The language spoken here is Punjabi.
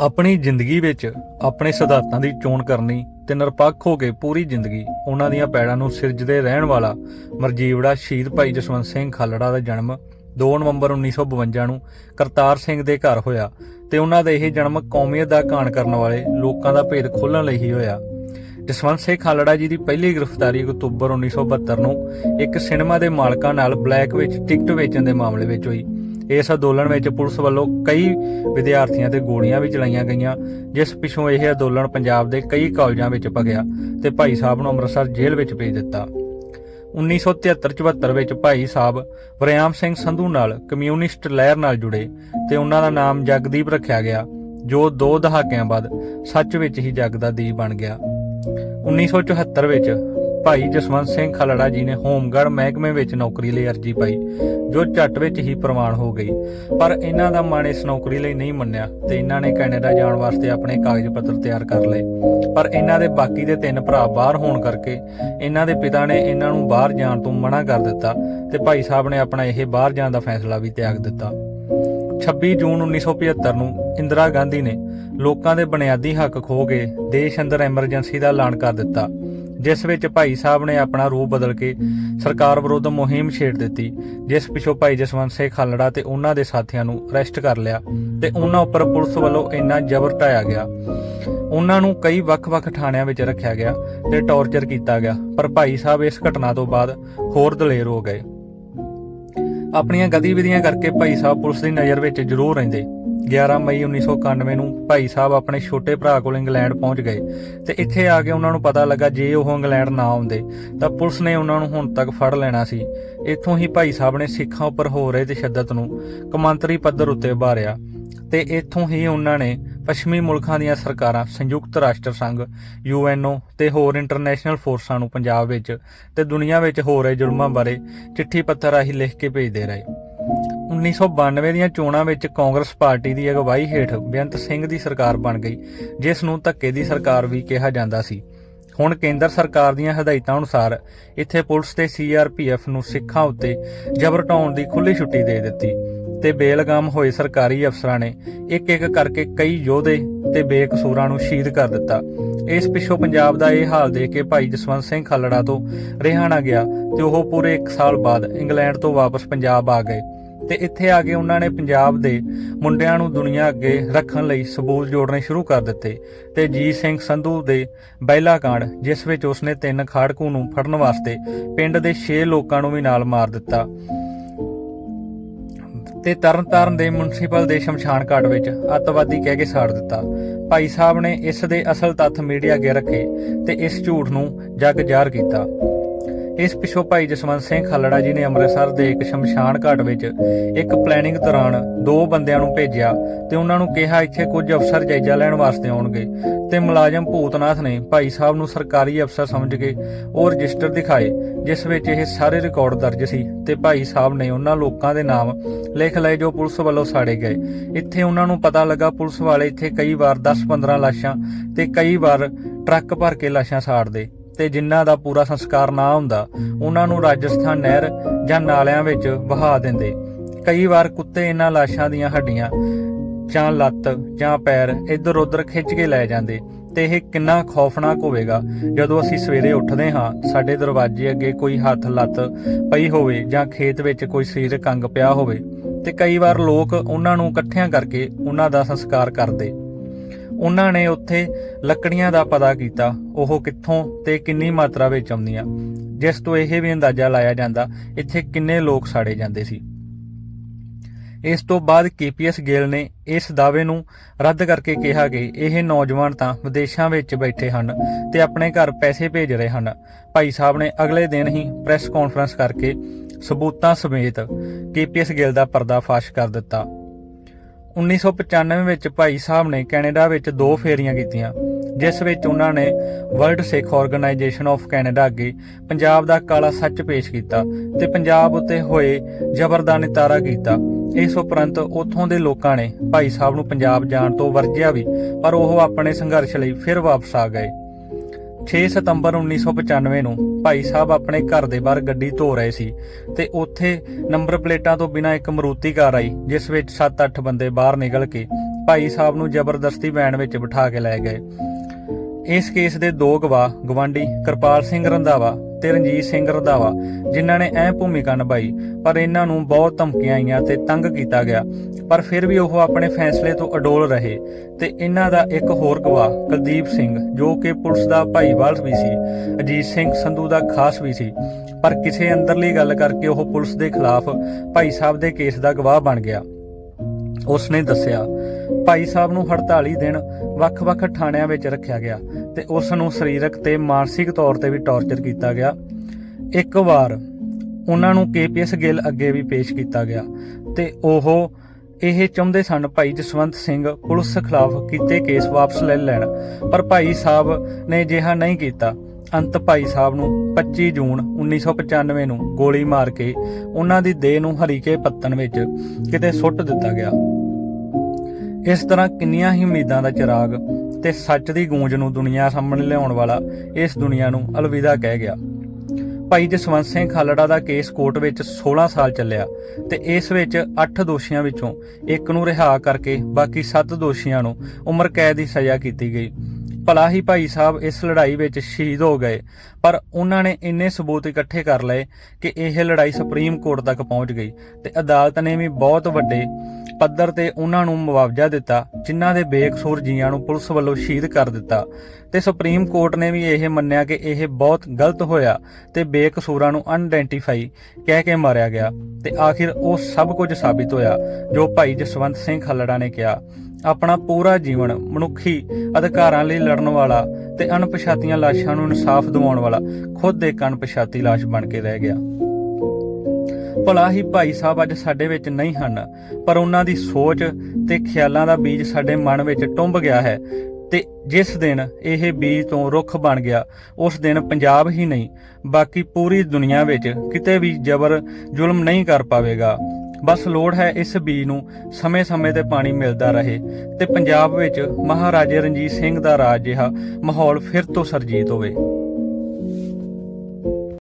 ਆਪਣੀ ਜ਼ਿੰਦਗੀ ਵਿੱਚ ਆਪਣੇ ਸਿਧਾਂਤਾਂ ਦੀ ਚੋਣ ਕਰਨੀ ਤੇ ਨਿਰਪੱਖ ਹੋ ਕੇ ਪੂਰੀ ਜ਼ਿੰਦਗੀ ਉਹਨਾਂ ਦੀਆਂ ਪੈੜਾਂ ਨੂੰ ਸਿਰਜਦੇ ਰਹਿਣ ਵਾਲਾ ਮਰਜੀਵੜਾ ਸ਼ਹੀਦ ਭਾਈ ਜਸਵੰਤ ਸਿੰਘ ਖਾਲੜਾ ਦਾ ਜਨਮ 2 ਨਵੰਬਰ 1952 ਨੂੰ ਕਰਤਾਰ ਸਿੰਘ ਦੇ ਘਰ ਹੋਇਆ ਤੇ ਉਹਨਾਂ ਦਾ ਇਹ ਜਨਮ ਕੌਮੀਅਤ ਦਾ ਕਾਣ ਕਰਨ ਵਾਲੇ ਲੋਕਾਂ ਦਾ ਭੇਦ ਖੋਲਣ ਲਈ ਹੀ ਹੋਇਆ। ਜਸਵੰਤ ਸਿੰਘ ਖਾਲੜਾ ਜੀ ਦੀ ਪਹਿਲੀ ਗ੍ਰਿਫਤਾਰੀ ਅਕਤੂਬਰ 1972 ਨੂੰ ਇੱਕ ਸਿਨੇਮਾ ਦੇ ਮਾਲਕਾਂ ਨਾਲ ਬਲੈਕ ਵਿੱਚ ਟਿਕਟ ਵੇਚਣ ਦੇ ਮਾਮਲੇ ਵਿੱਚ ਹੋਈ। ਇਸ ਅੰਦੋਲਨ ਵਿੱਚ ਪੁਲਿਸ ਵੱਲੋਂ ਕਈ ਵਿਦਿਆਰਥੀਆਂ ਤੇ ਗੋਲੀਆਂ ਵੀ ਚਲਾਈਆਂ ਗਈਆਂ, ਜਿਸ ਪਿੱਛੋਂ ਇਹ ਅੰਦੋਲਨ ਪੰਜਾਬ ਦੇ ਕਈ ਕਾਲਜਾਂ ਵਿੱਚ ਭਗਿਆ ਤੇ ਭਾਈ ਸਾਹਿਬ ਨੂੰ ਅੰਮ੍ਰਿਤਸਰ ਜੇਲ੍ਹ ਵਿੱਚ ਭੇਜ ਦਿੱਤਾ। 1973-74 ਵਿੱਚ ਭਾਈ ਸਾਹਿਬ ਵਰਿਆਮ ਸਿੰਘ ਸੰਧੂ ਨਾਲ ਕਮਿਊਨਿਸਟ ਲਹਿਰ ਨਾਲ ਜੁੜੇ ਤੇ ਉਹਨਾਂ ਦਾ ਨਾਮ ਜਗਦੀਪ ਰੱਖਿਆ ਗਿਆ, ਜੋ ਦੋ ਦਹਾਕਿਆਂ ਬਾਅਦ ਸੱਚ ਵਿੱਚ ਹੀ ਜਗ ਦਾ ਦੀਪ ਬਣ ਗਿਆ। 1974 ਵਿੱਚ ਭਾਈ ਜਸਵੰਤ ਸਿੰਘ ਖਲੜਾ ਜੀ ਨੇ ਹੋਮਗਾਰਡ ਮਹਿਕਮੇ ਵਿੱਚ ਨੌਕਰੀ ਲਈ ਅਰਜ਼ੀ ਪਾਈ, ਜੋ ਝੱਟ ਵਿੱਚ ਹੀ ਪ੍ਰਵਾਨ ਹੋ ਗਈ। ਪਰ ਇਹਨਾਂ ਦਾ ਮਨ ਇਸ ਨੌਕਰੀ ਲਈ ਨਹੀਂ ਮੰਨਿਆ ਤੇ ਇਹਨਾਂ ਨੇ ਕੈਨੇਡਾ ਜਾਣ ਵਾਸਤੇ ਆਪਣੇ ਕਾਗਜ਼ ਪੱਤਰ ਤਿਆਰ ਕਰ ਲਏ। ਪਰ ਇਹਨਾਂ ਦੇ ਬਾਕੀ ਦੇ ਤਿੰਨ ਭਰਾ ਬਾਹਰ ਹੋਣ ਕਰਕੇ ਇਹਨਾਂ ਦੇ ਪਿਤਾ ਨੇ ਇਹਨਾਂ ਨੂੰ ਬਾਹਰ ਜਾਣ ਤੋਂ ਮਨਾ ਕਰ ਦਿੱਤਾ ਤੇ ਭਾਈ ਸਾਹਿਬ ਨੇ ਆਪਣਾ ਇਹ ਬਾਹਰ ਜਾਣ ਦਾ ਫੈਸਲਾ ਵੀ ਤਿਆਗ ਦਿੱਤਾ। 26 ਜੂਨ 1975 ਨੂੰ ਇੰਦਰਾ ਗਾਂਧੀ ਨੇ ਲੋਕਾਂ ਦੇ ਬੁਨਿਆਦੀ ਹੱਕ ਖੋ ਕੇ ਦੇਸ਼ ਅੰਦਰ ਐਮਰਜੈਂਸੀ ਦਾ ਐਲਾਨ ਕਰ ਦਿੱਤਾ। ਜਿਸ ਵਿੱਚ ਭਾਈ ਸਾਹਿਬ ਨੇ ਆਪਣਾ ਰੂਪ ਬਦਲ ਕੇ ਸਰਕਾਰ ਵਿਰੁੱਧ ਮੁਹਿੰਮ ਛੇੜ ਦਿੱਤੀ, ਜਿਸ ਪਿਛੋਂ ਭਾਈ ਜਸਵੰਤ ਸਿੰਘ ਖਾਲੜਾ ਤੇ ਉਹਨਾਂ ਦੇ ਸਾਥੀਆਂ ਨੂੰ ਅਰੈਸਟ ਕਰ ਲਿਆ ਤੇ ਉਹਨਾਂ ਉੱਪਰ ਪੁਲਿਸ ਵੱਲੋਂ ਇੰਨਾ ਜ਼ਬਰ ਢਾਇਆ ਗਿਆ। ਉਹਨਾਂ ਨੂੰ ਕਈ ਵੱਖ-ਵੱਖ ਥਾਣਿਆਂ ਵਿੱਚ ਰੱਖਿਆ ਗਿਆ ਤੇ ਟੌਰਚਰ ਕੀਤਾ ਗਿਆ, ਪਰ ਭਾਈ ਸਾਹਿਬ ਇਸ ਘਟਨਾ ਤੋਂ ਬਾਅਦ ਹੋਰ ਦਲੇਰ ਹੋ ਗਏ। ਆਪਣੀਆਂ ਗਤੀਵਿਧੀਆਂ ਕਰਕੇ ਭਾਈ ਸਾਹਿਬ ਪੁਲਿਸ ਦੀ ਨਜ਼ਰ ਵਿੱਚ ਜ਼ਰੂਰ ਰਹਿੰਦੇ। 11 ਮਈ 1991 ਨੂੰ ਭਾਈ ਸਾਹਿਬ ਆਪਣੇ ਛੋਟੇ ਭਰਾ ਕੋਲ ਇੰਗਲੈਂਡ ਪਹੁੰਚ ਗਏ ਤੇ ਇੱਥੇ ਆ ਕੇ ਉਹਨਾਂ ਨੂੰ ਪਤਾ ਲੱਗਾ ਜੇ ਉਹ ਇੰਗਲੈਂਡ ਨਾ ਆਉਂਦੇ ਤਾਂ ਪੁਲਿਸ ਨੇ ਉਹਨਾਂ ਨੂੰ ਹੁਣ ਤੱਕ ਫੜ ਲੈਣਾ ਸੀ। ਇੱਥੋਂ ਹੀ ਭਾਈ ਸਾਹਿਬ ਨੇ ਸਿੱਖਾਂ ਉੱਪਰ ਹੋ ਰਹੇ ਤਸ਼ੱਦਦ ਨੂੰ ਕਮਾਂਤਰੀ ਪੱਧਰ ਉੱਤੇ ਉਭਾਰਿਆ ਤੇ ਇੱਥੋਂ ਹੀ ਉਹਨਾਂ ਨੇ ਪੱਛਮੀ ਮੁਲਕਾਂ ਦੀਆਂ ਸਰਕਾਰਾਂ, ਸੰਯੁਕਤ ਰਾਸ਼ਟਰ ਸੰਘ, ਯੂਐਨਓ ਤੇ ਹੋਰ ਇੰਟਰਨੈਸ਼ਨਲ ਫੋਰਸਾਂ ਨੂੰ ਪੰਜਾਬ ਵਿੱਚ ਤੇ ਦੁਨੀਆ ਵਿੱਚ ਹੋ ਰਹੇ ਜ਼ੁਲਮਾਂ ਬਾਰੇ ਚਿੱਠੀ ਪੱਤਰ ਰਾਹੀਂ ਲਿਖ ਕੇ ਭੇਜਦੇ ਰਹੇ। 1992 ਦੀਆਂ ਚੋਣਾਂ ਵਿੱਚ ਕਾਂਗਰਸ ਪਾਰਟੀ ਦੀ ਅਗਵਾਈ ਹੇਠ ਬੇਅੰਤ ਸਿੰਘ ਦੀ ਸਰਕਾਰ ਬਣ ਗਈ, ਜਿਸ ਨੂੰ ਧੱਕੇ ਦੀ ਸਰਕਾਰ ਵੀ ਕਿਹਾ ਜਾਂਦਾ ਸੀ। ਹੁਣ ਕੇਂਦਰ ਸਰਕਾਰ ਦੀਆਂ ਹਦਾਇਤਾਂ ਅਨੁਸਾਰ ਇੱਥੇ ਪੁਲਿਸ ਤੇ ਸੀਆਰਪੀਐਫ ਨੂੰ ਸਿੱਖਾਂ ਉੱਤੇ ਜ਼ਬਰ ਢਾਉਣ ਦੀ ਖੁੱਲੀ ਛੁੱਟੀ ਦੇ ਦਿੱਤੀ ਤੇ ਬੇਲਗਾਮ ਹੋਏ ਸਰਕਾਰੀ ਅਫਸਰਾਂ ਨੇ ਇੱਕ ਇੱਕ ਕਰਕੇ ਕਈ ਯੋਧੇ ਤੇ ਬੇਕਸੂਰਾਂ ਨੂੰ ਸ਼ਹੀਦ ਕਰ ਦਿੱਤਾ। ਇਸ ਪਿੱਛੋਂ ਪੰਜਾਬ ਦਾ ਇਹ ਹਾਲ ਦੇਖ ਕੇ ਭਾਈ ਜਸਵੰਤ ਸਿੰਘ ਖਾਲੜਾ ਤੋਂ ਰਿਹਾ ਗਿਆ ਤੇ ਉਹ ਪੂਰੇ 1 ਸਾਲ ਬਾਅਦ ਇੰਗਲੈਂਡ ਤੋਂ ਵਾਪਸ ਪੰਜਾਬ ਆ ਗਏ। ਤੇ ਇੱਥੇ ਆ ਕੇ ਉਹਨਾਂ ਨੇ ਪੰਜਾਬ ਦੇ ਮੁੰਡਿਆਂ ਨੂੰ ਦੁਨੀਆ ਅੱਗੇ ਰੱਖਣ ਲਈ ਸਬੂਤ ਜੋੜਨੇ ਸ਼ੁਰੂ ਕਰ ਦਿੱਤੇ ਤੇ ਜੀ ਸਿੰਘ ਸੰਧੂ ਦੇ ਬੈਲਾ ਕਾਂਡ, ਜਿਸ ਵਿੱਚ ਉਸਨੇ ਤਿੰਨ ਖਾੜਕੂ ਨੂੰ ਫੜਨ ਵਾਸਤੇ ਪਿੰਡ ਦੇ 6 ਲੋਕਾਂ ਨੂੰ ਵੀ ਨਾਲ ਮਾਰ ਦਿੱਤਾ। ਤੇ ਤਰਨਤਾਰਨ ਦੇ ਮੁਨਸੀਪਲ ਦੇ ਸ਼ਮਸ਼ਾਨ ਘਾਟ ਵਿੱਚ ਅੱਤਵਾਦੀ ਕਹਿ ਕੇ ਸਾੜ ਦਿੱਤਾ। ਭਾਈ ਸਾਹਿਬ ਨੇ ਇਸ ਦੇ ਅਸਲ ਤੱਥ ਮੀਡੀਆ ਅੱਗੇ ਰੱਖੇ ਤੇ ਇਸ ਝੂਠ ਨੂੰ ਜੱਗ ਜ਼ਾਹਰ ਕੀਤਾ। ਇਸ ਪਿਛੋਂ ਭਾਈ ਜਸਵੰਤ ਸਿੰਘ ਖਾਲੜਾ ਜੀ ਨੇ ਅੰਮ੍ਰਿਤਸਰ ਦੇ ਇੱਕ ਸ਼ਮਸ਼ਾਨ ਘਾਟ ਵਿੱਚ ਇੱਕ ਪਲੈਨਿੰਗ ਦੌਰਾਨ ਦੋ ਬੰਦਿਆਂ ਨੂੰ ਭੇਜਿਆ ਤੇ ਉਹਨਾਂ ਨੂੰ ਕਿਹਾ ਇੱਥੇ ਕੁਝ ਅਫਸਰ ਜਾਇਜ਼ਾ ਲੈਣ ਵਾਸਤੇ ਆਉਣਗੇ ਤੇ ਮੁਲਾਜ਼ਮ ਭੂਤਨਾਥ ਨੇ ਭਾਈ ਸਾਹਿਬ ਨੂੰ ਸਰਕਾਰੀ ਅਫਸਰ ਸਮਝ ਕੇ ਉਹ ਰਜਿਸਟਰ ਦਿਖਾਏ, ਜਿਸ ਵਿੱਚ ਇਹ ਸਾਰੇ ਰਿਕਾਰਡ ਦਰਜ ਸੀ ਤੇ ਭਾਈ ਸਾਹਿਬ ਨੇ ਉਹਨਾਂ ਲੋਕਾਂ ਦੇ ਨਾਮ ਲਿਖ ਲਏ ਜੋ ਪੁਲਿਸ ਵੱਲੋਂ ਸਾੜੇ ਗਏ। ਇੱਥੇ ਉਹਨਾਂ ਨੂੰ ਪਤਾ ਲੱਗਾ ਪੁਲਿਸ ਵਾਲੇ ਇੱਥੇ ਕਈ ਵਾਰ 10-15 ਲਾਸ਼ਾਂ ਤੇ ਕਈ ਵਾਰ ਟਰੱਕ ਭਰ ਕੇ ਲਾਸ਼ਾਂ ਸਾੜਦੇ। ਤੇ ਜਿਨ੍ਹਾਂ ਦਾ ਪੂਰਾ ਸੰਸਕਾਰ ਨਾ ਹੁੰਦਾ, ਉਹਨਾਂ ਨੂੰ ਰਾਜਸਥਾਨ ਨਹਿਰ ਜਾਂ ਨਾਲਿਆਂ ਵਿੱਚ ਵਹਾ ਦਿੰਦੇ। ਕਈ ਵਾਰ ਕੁੱਤੇ ਇਹਨਾਂ ਲਾਸ਼ਾਂ ਦੀਆਂ ਹੱਡੀਆਂ ਜਾਂ ਲੱਤ ਜਾਂ ਪੈਰ ਇੱਧਰ ਉੱਧਰ ਖਿੱਚ ਕੇ ਲੈ ਜਾਂਦੇ ਤੇ ਇਹ ਕਿੰਨਾ ਖੌਫਨਾਕ ਹੋਵੇਗਾ? ਜਦੋਂ ਅਸੀਂ ਸਵੇਰੇ ਉੱਠਦੇ ਹਾਂ, ਸਾਡੇ ਦਰਵਾਜ਼ੇ ਅੱਗੇ ਕੋਈ ਹੱਥ ਲੱਤ ਪਈ ਹੋਵੇ ਜਾਂ ਖੇਤ ਵਿੱਚ ਕੋਈ ਸਰੀਰਕ ਅੰਗ ਪਿਆ ਹੋਵੇ ਤੇ ਕਈ ਵਾਰ ਲੋਕ ਉਹਨਾਂ ਨੂੰ ਇਕੱਠਿਆਂ ਕਰਕੇ ਉਹਨਾਂ ਦਾ ਸੰਸਕਾਰ ਕਰਦੇ। ਉਹਨਾਂ ਨੇ ਉੱਥੇ ਲੱਕੜੀਆਂ ਦਾ ਪਤਾ ਕੀਤਾ, ਉਹ ਕਿੱਥੋਂ ਤੇ ਕਿੰਨੀ ਮਾਤਰਾ ਵਿੱਚ ਆਉਂਦੀਆਂ। ਜਿਸ ਤੋਂ ਇਹ ਵੀ ਅੰਦਾਜ਼ਾ ਲਾਇਆ ਜਾਂਦਾ, ਇੱਥੇ ਕਿੰਨੇ ਲੋਕ ਸਾੜੇ ਜਾਂਦੇ ਸੀ। ਇਸ ਤੋਂ ਬਾਅਦ ਕੇਪੀਐਸ ਗਿੱਲ ਨੇ ਇਸ ਦਾਅਵੇ ਨੂੰ ਰੱਦ ਕਰਕੇ ਕਿਹਾ ਕਿ ਇਹ ਨੌਜਵਾਨ ਤਾਂ ਵਿਦੇਸ਼ਾਂ ਵਿੱਚ ਬੈਠੇ ਹਨ ਤੇ ਆਪਣੇ ਘਰ ਪੈਸੇ ਭੇਜ ਰਹੇ ਹਨ। ਭਾਈ ਸਾਹਿਬ ਨੇ ਅਗਲੇ ਦਿਨ ਹੀ ਪ੍ਰੈਸ ਕਾਨਫਰੰਸ ਕਰਕੇ ਸਬੂਤਾਂ ਸਮੇਤ ਕੇਪੀਐਸ ਗਿੱਲ ਦਾ ਪਰਦਾਫਾਸ਼ ਕਰ ਦਿੱਤਾ। 1995 ਵਿੱਚ ਭਾਈ ਸਾਹਿਬ ਨੇ ਕੈਨੇਡਾ ਵਿੱਚ ਦੋ ਫੇਰੀਆਂ ਕੀਤੀਆਂ, ਜਿਸ ਵਿੱਚ ਉਹਨਾਂ ਨੇ World Sikh Organisation of Canada ਅੱਗੇ ਪੰਜਾਬ ਦਾ ਕਾਲਾ ਸੱਚ ਪੇਸ਼ ਕੀਤਾ ਤੇ ਪੰਜਾਬ ਉੱਤੇ ਹੋਏ ਜ਼ਬਰ ਦਾ ਨਿਤਾਰਾ ਕੀਤਾ। ਇਸ ਉਪਰੰਤ ਉੱਥੋਂ ਦੇ ਲੋਕਾਂ ਨੇ ਭਾਈ ਸਾਹਿਬ ਨੂੰ ਪੰਜਾਬ ਜਾਣ ਤੋਂ ਵਰਜਿਆ ਵੀ, ਪਰ ਉਹ ਆਪਣੇ ਸੰਘਰਸ਼ ਲਈ ਫਿਰ ਵਾਪਸ ਆ ਗਏ। 6 ਸਤੰਬਰ 1995 ਨੂੰ ਭਾਈ ਸਾਹਿਬ ਆਪਣੇ ਘਰ ਦੇ ਬਾਹਰ ਗੱਡੀ ਧੋ ਰਹੇ ਸੀ ਤੇ ਉੱਥੇ ਨੰਬਰ ਪਲੇਟਾਂ ਤੋਂ ਬਿਨਾਂ ਇੱਕ ਮਰੂਤੀ ਕਾਰ ਆਈ, ਜਿਸ ਵਿੱਚ 7-8 ਬੰਦੇ ਬਾਹਰ ਨਿਕਲ ਕੇ ਭਾਈ ਸਾਹਿਬ ਨੂੰ ਜ਼ਬਰਦਸਤੀ ਵੈਨ ਵਿੱਚ ਬਿਠਾ ਕੇ ਲੈ ਗਏ। ਇਸ ਕੇਸ ਦੇ ਦੋ ਗਵਾਹ ਗਵਾਂਡੀ ਕਿਰਪਾਲ ਸਿੰਘ ਰੰਧਾਵਾ ਤੇ ਰਣਜੀਤ ਸਿੰਘ ਰੰਧਾਵਾ, ਜਿਨ੍ਹਾਂ ਨੇ ਅਹਿਮ ਭੂਮਿਕਾ ਨਿਭਾਈ, ਪਰ ਇਹਨਾਂ ਨੂੰ ਬਹੁਤ ਧਮਕੀਆਂ ਆਈਆਂ ਤੇ ਤੰਗ ਕੀਤਾ ਗਿਆ। ਪਰ ਫਿਰ ਵੀ ਉਹ ਆਪਣੇ ਫੈਸਲੇ ਤੋਂ ਅਡੋਲ ਰਹੇ ਤੇ ਇਹਨਾਂ ਦਾ ਇੱਕ ਹੋਰ ਗਵਾਹ, ਕੁਲਦੀਪ ਸਿੰਘ, ਜੋ ਕਿ ਪੁਲਿਸ ਦਾ ਭਾਈਵਾਲ ਵੀ ਸੀ, ਅਜੀਤ ਸਿੰਘ ਸੰਧੂ ਦਾ ਖਾਸ ਵੀ ਸੀ। ਪਰ ਕਿਸੇ ਅੰਦਰਲੀ ਗੱਲ ਕਰਕੇ ਉਹ ਪੁਲਿਸ ਦੇ ਖਿਲਾਫ ਭਾਈ ਸਾਹਿਬ ਦੇ ਕੇਸ ਦਾ ਗਵਾਹ ਬਣ ਗਿਆ। ਉਸਨੇ ਦੱਸਿਆ, ਭਾਈ ਸਾਹਿਬ ਨੂੰ 48 ਦਿਨ ਵੱਖ-ਵੱਖ ਥਾਣਿਆਂ ਵਿੱਚ ਰੱਖਿਆ ਗਿਆ ਤੇ ਉਸ ਨੂੰ ਸਰੀਰਕ ਤੇ ਮਾਨਸਿਕ ਤੌਰ ਤੇ ਵੀ ਟੌਰਚਰ ਕੀਤਾ ਗਿਆ। ਇੱਕ ਵਾਰ ਉਹਨਾਂ ਨੂੰ ਕੇਪੀਐਸ ਗਿੱਲ ਅੱਗੇ ਵੀ ਪੇਸ਼ ਕੀਤਾ ਗਿਆ ਤੇ ਉਹ ਇਹ ਚਾਹੁੰਦੇ ਸਨ ਭਾਈ ਜਸਵੰਤ ਸਿੰਘ ਪੁਲਿਸ ਖਿਲਾਫ ਕੀਤੇ ਕੇਸ ਵਾਪਸ ਲੈ ਲੈਣ, ਪਰ ਭਾਈ ਸਾਹਿਬ ਨੇ ਜਿਹਾ ਨਹੀਂ ਕੀਤਾ। ਅੰਤ ਭਾਈ ਸਾਹਿਬ ਨੂੰ 25 ਜੂਨ 1995 ਨੂੰ ਗੋਲੀ ਮਾਰ ਕੇ ਉਹਨਾਂ ਦੀ ਦੇਹ ਨੂੰ ਹਰੀਕੇ ਪੱਤਨ ਵਿੱਚ ਕਿਤੇ ਸੁੱਟ ਦਿੱਤਾ ਗਿਆ। ਇਸ ਤਰ੍ਹਾਂ ਕਿੰਨੀਆਂ ਹੀ ਉਮੀਦਾਂ ਦਾ ਚਿਰਾਗ ਤੇ ਸੱਚ ਦੀ ਗੂੰਜ ਨੂੰ ਦੁਨੀਆ ਸਾਹਮਣੇ ਲਿਆਉਣ ਵਾਲਾ ਇਸ ਦੁਨੀਆ ਨੂੰ ਅਲਵਿਦਾ ਕਹਿ ਗਿਆ। ਭਾਈ ਜਸਵੰਤ ਸਿੰਘ ਖਾਲੜਾ ਦਾ ਕੇਸ ਕੋਰਟ ਵਿੱਚ 16 ਸਾਲ ਚੱਲਿਆ ਤੇ ਇਸ ਵਿੱਚ 8 ਦੋਸ਼ੀਆਂ ਵਿੱਚੋਂ ਇੱਕ ਨੂੰ ਰਿਹਾ ਕਰਕੇ ਬਾਕੀ 7 ਦੋਸ਼ੀਆਂ ਨੂੰ ਉਮਰ ਕੈਦ ਦੀ ਸਜ਼ਾ ਕੀਤੀ ਗਈ। ਭਲਾ ਹੀ ਭਾਈ ਸਾਹਿਬ ਇਸ ਲੜਾਈ ਵਿੱਚ ਸ਼ਹੀਦ ਹੋ ਗਏ, ਪਰ ਉਹਨਾਂ ਨੇ ਇੰਨੇ ਸਬੂਤ ਇਕੱਠੇ ਕਰ ਲਏ ਕਿ ਇਹ ਲੜਾਈ ਸੁਪਰੀਮ ਕੋਰਟ ਤੱਕ ਪਹੁੰਚ ਗਈ ਤੇ ਅਦਾਲਤ ਨੇ ਵੀ ਬਹੁਤ ਵੱਡੇ ਪੱਧਰ ਤੇ ਉਹਨਾਂ ਨੂੰ ਮੁਆਵਜ਼ਾ ਦਿੱਤਾ, ਜਿਨ੍ਹਾਂ ਦੇ ਬੇਕਸੂਰ ਜੀਆਂ ਨੂੰ ਪੁਲਿਸ ਵੱਲੋਂ ਸ਼ਹੀਦ ਕਰ ਦਿੱਤਾ। ਤੇ ਸੁਪਰੀਮ ਕੋਰਟ ਨੇ ਵੀ ਇਹ ਮੰਨਿਆ ਕਿ ਇਹ ਬਹੁਤ ਗਲਤ ਹੋਇਆ ਤੇ ਬੇਕਸੂਰਾਂ ਨੂੰ ਅਨਡੈਂਟੀਫਾਈ ਕਹਿ ਕੇ ਮਾਰਿਆ ਗਿਆ। ਤੇ ਆਖਿਰ ਉਹ ਸਭ ਕੁਝ ਸਾਬਿਤ ਹੋਇਆ, ਜੋ ਭਾਈ ਜਸਵੰਤ ਸਿੰਘ ਖੱਲੜਾ ਨੇ ਕਿਹਾ। ਆਪਣਾ ਪੂਰਾ ਜੀਵਨ ਮਨੁੱਖੀ ਅਧਿਕਾਰਾਂ ਲਈ ਲੜਨ ਵਾਲਾ ਤੇ ਅਣਪਛਾਤੀਆਂ ਲਾਸ਼ਾਂ ਨੂੰ ਇਨਸਾਫ ਦਿਵਾਉਣ ਵਾਲਾ ਖੁਦ ਇੱਕ ਅਣਪਛਾਤੀ ਲਾਸ਼ ਬਣ ਕੇ ਰਹਿ ਗਿਆ। ਭਲਾ ਹੀ ਭਾਈ ਸਾਹਿਬ ਅੱਜ ਸਾਡੇ ਵਿੱਚ ਨਹੀਂ ਹਨ, ਪਰ ਉਹਨਾਂ ਦੀ ਸੋਚ ਤੇ ਖਿਆਲਾਂ ਦਾ ਬੀਜ ਸਾਡੇ ਮਨ ਵਿੱਚ ਟੁੰਬ ਗਿਆ ਹੈ ਤੇ ਜਿਸ ਦਿਨ ਇਹ ਬੀਜ ਤੋਂ ਰੁੱਖ ਬਣ ਗਿਆ, ਉਸ ਦਿਨ ਪੰਜਾਬ ਹੀ ਨਹੀਂ, ਬਾਕੀ ਪੂਰੀ ਦੁਨੀਆ ਵਿੱਚ ਕਿਤੇ ਵੀ ਜ਼ਬਰ ਜ਼ੁਲਮ ਨਹੀਂ ਕਰ ਪਾਵੇਗਾ। ਬਸ ਲੋੜ ਹੈ ਇਸ ਬੀਜ ਨੂੰ ਸਮੇਂ-ਸਮੇਂ ਤੇ ਪਾਣੀ ਮਿਲਦਾ ਰਹੇ ਤੇ ਪੰਜਾਬ ਵਿੱਚ ਮਹਾਰਾਜੇ ਰਣਜੀਤ ਸਿੰਘ ਦਾ ਰਾਜ ਜਿਹਾ ਮਾਹੌਲ ਫਿਰ ਤੋਂ ਸਰਜੀਤ ਹੋਵੇ।